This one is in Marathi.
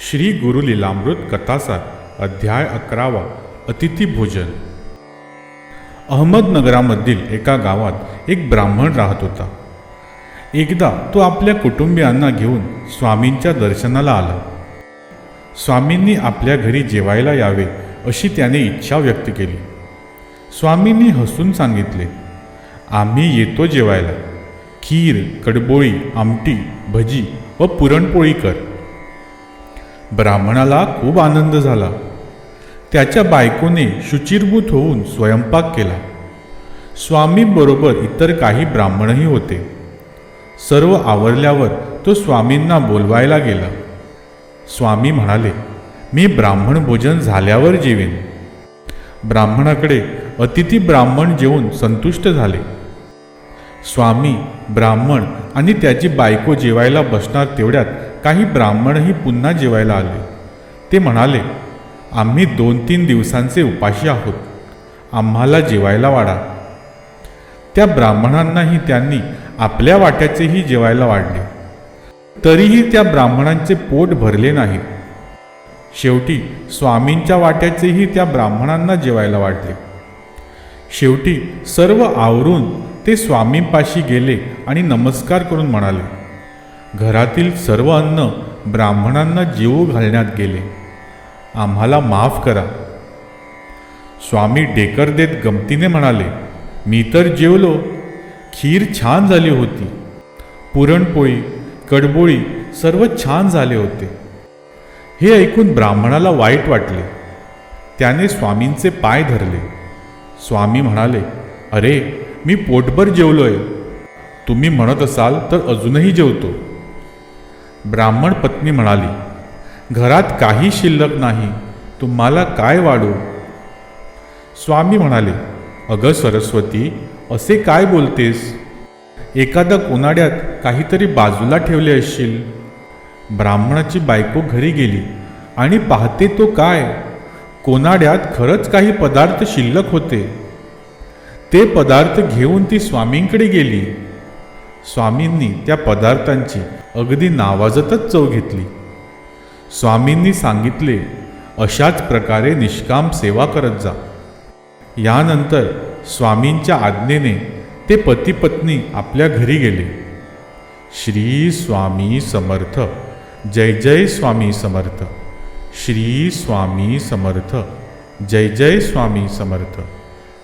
श्री गुरु लीलामृत कथासार अध्याय अकरावा अतिथी भोजन. अहमदनगरामधील एका गावात एक ब्राह्मण राहत होता. एकदा तो आपल्या कुटुंबियांना घेऊन स्वामींच्या दर्शनाला आला. स्वामींनी आपल्या घरी जेवायला यावे अशी त्याने इच्छा व्यक्त केली. स्वामींनी हसून सांगितले आम्ही येतो जेवायला. खीर कडबोळी आमटी भजी व पुरणपोळी कर. ब्राह्मणाला खूप आनंद झाला. त्याच्या बायकोने शुचिरभूत होऊन स्वयंपाक केला. स्वामींबरोबर इतर काही ब्राह्मणही होते. सर्व आवरल्यावर तो स्वामींना बोलवायला गेला. स्वामी म्हणाले मी ब्राह्मण भोजन झाल्यावर जेवेन. ब्राह्मणाकडे अतिथी ब्राह्मण जेवून संतुष्ट झाले. स्वामी ब्राह्मण आणि त्याची बायको जेवायला बसणार तेवढ्यात काही ब्राह्मणही पुन्हा जेवायला आले. ते म्हणाले आम्ही दोन तीन दिवसांचे उपाशी आहोत. आम्हाला जेवायला वाढा. त्या ब्राह्मणांनाही त्यांनी आपल्या वाट्याचेही जेवायला वाढले. तरीही त्या ब्राह्मणांचे पोट भरले नाही. शेवटी स्वामींच्या वाट्याचेही त्या ब्राह्मणांना जेवायला वाढले. शेवटी सर्व आवरून ते स्वामींपाशी गेले आणि नमस्कार करून म्हणाले घरातील सर्व अन्न ब्राह्मणांना जेवू घालण्यात गेले. आम्हाला माफ करा. स्वामी डेकर देत गमतीने म्हणाले मी तर जेवलो. खीर छान झाली होती. पुरणपोळी कडबोळी सर्व छान झाले होते. हे ऐकून ब्राह्मणाला वाईट वाटले. त्याने स्वामींचे पाय धरले. स्वामी म्हणाले अरे मी पोटभर जेवलोय. तुम्ही म्हणत असाल तर अजूनही जेवतो. ब्राह्मण पत्नी म्हणाली घरात काही शिल्लक नाही तुम्हाला काय वाढू? स्वामी म्हणाले अगं सरस्वती असे काय बोलतेस? एखादा कोनाड्यात काहीतरी बाजूला ठेवले असशील. ब्राह्मणाची बायको घरी गेली आणि पाहते तो काय? कोनाड्यात खरंच काही पदार्थ शिल्लक होते. ते पदार्थ घेऊन ती स्वामींकडे गेली. स्वामींनी त्या पदार्थांची अगदी नावाजतच चव घेतली. स्वामींनी सांगितले अशाच प्रकारे निष्काम सेवा करत जा. यानंतर स्वामींच्या आज्ञेने ते पती पत्नी आपल्या घरी गेले. श्री स्वामी समर्थ जय जय स्वामी समर्थ श्री स्वामी समर्थ जय जय स्वामी समर्थ